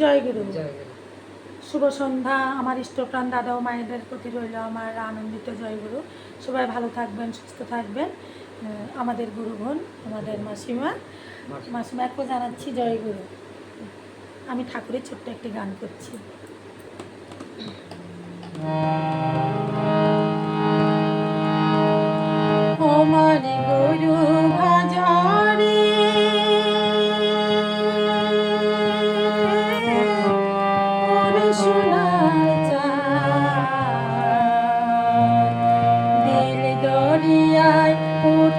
জয় গুরু। শুভ সন্ধ্যা আমার ইষ্টপ্রাণ দাদা ও মায়েদের প্রতি রইল আমার আনন্দিত জয়গুরু সবাই ভালো থাকবেন সুস্থ থাকবেন। আমাদের গুরু গুরুগণ আমাদের মাসিমা। মাসিমা। মাসিমাকেও জানাচ্ছি জয়গুরু আমি ঠাকুরের ছোট্ট একটি গান করছি।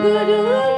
Good.